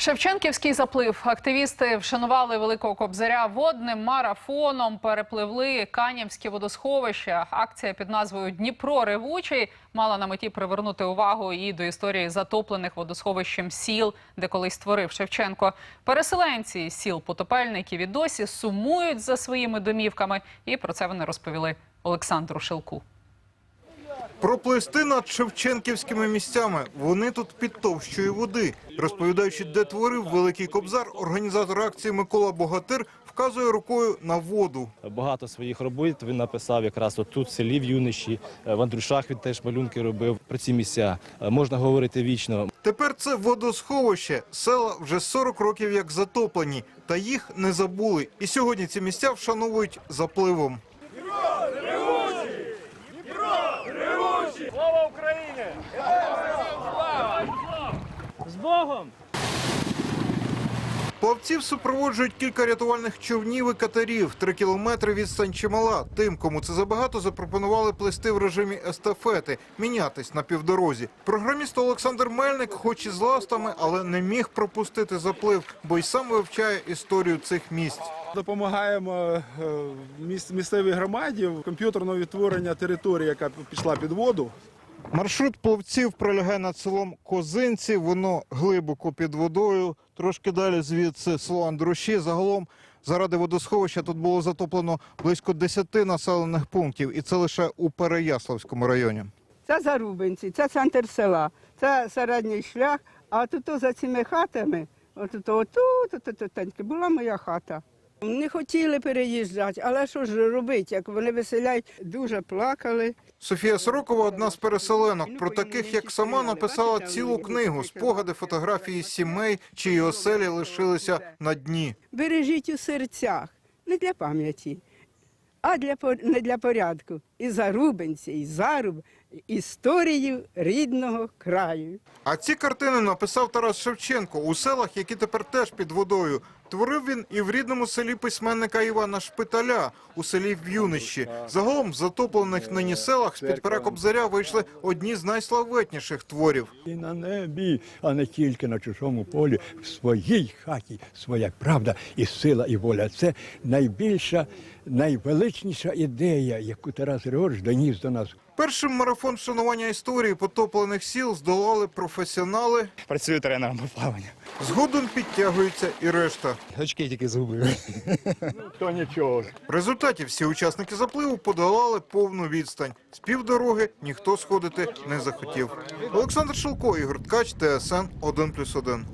Шевченківський заплив. Активісти вшанували великого кобзаря водним марафоном. Перепливли Канівське водосховище. Акція під назвою Дніпро ревучий мала на меті привернути увагу і до історії затоплених водосховищем сіл, де колись створив Шевченко. Переселенці сіл потопельників і досі сумують за своїми домівками. І про це вони розповіли Олександру Шилку. Проплисти над шевченківськими місцями. Вони тут під товщою води. Розповідаючи, де творив великий кобзар, організатор акції Микола Богатир вказує рукою на воду. Багато своїх робіт він написав якраз тут, в селі в Юниші. Е, В Андрушах він теж малюнки робив про ці місця. Е, Можна говорити вічно. Тепер це водосховище. Села вже 40 років як затоплені, та їх не забули. І сьогодні ці місця вшановують запливом. З Богом! Плавців супроводжують кілька рятувальних човнів і катерів. Три кілометри відстань чимала. Тим, кому це забагато, запропонували плисти в режимі естафети, мінятись на півдорозі. Програміст Олександр Мельник, хоч і з ластами, але не міг пропустити заплив, бо й сам вивчає історію цих місць. Допомагаємо е, місцевій громаді в комп'ютерного відтворення території, яка пішла під воду. Маршрут плавців пролягає над селом Козинці. Воно глибоко під водою. Трошки далі звідси село Андруші. Загалом заради водосховища тут було затоплено близько 10 населених пунктів, і це лише у Переяславському районі. Це Зарубинці, це центр села, це середній шлях, а тут за цими хатами, отут, отут, отут, отут, була моя хата. Не хотіли переїжджати, але що ж робити, як вони виселяють, дуже плакали. Софія Сорокова одна з переселенок. Про таких, як сама, написала цілу книгу спогади фотографії сімей, чиї оселі лишилися на дні. Бережіть у серцях, не для пам'яті, а для, не для порядку. І Зарубинці, і Заруб, історію рідного краю. А ці картини написав Тарас Шевченко у селах, які тепер теж під водою. Творив він і в рідному селі письменника Івана Шпиталя у селі В'юнищі. Загалом в затоплених нині селах з під пера Кобзаря вийшли одні з найславетніших творів. І на небі, а не тільки на чужому полі, в своїй хаті своя правда і сила, і воля. Це найбільша, найвеличніша ідея, яку Тарас Григорович доніс до нас. Першим марафон вшанування історії потоплених сіл здолали професіонали. Працюю тренером по плаванню. Згодом підтягується і решта. Очки тільки згубив. То нічого. В результаті всі учасники запливу подолали повну відстань. З півдороги ніхто сходити не захотів. Олександр Шилко, Ігор Ткач, ТСН 1+,1.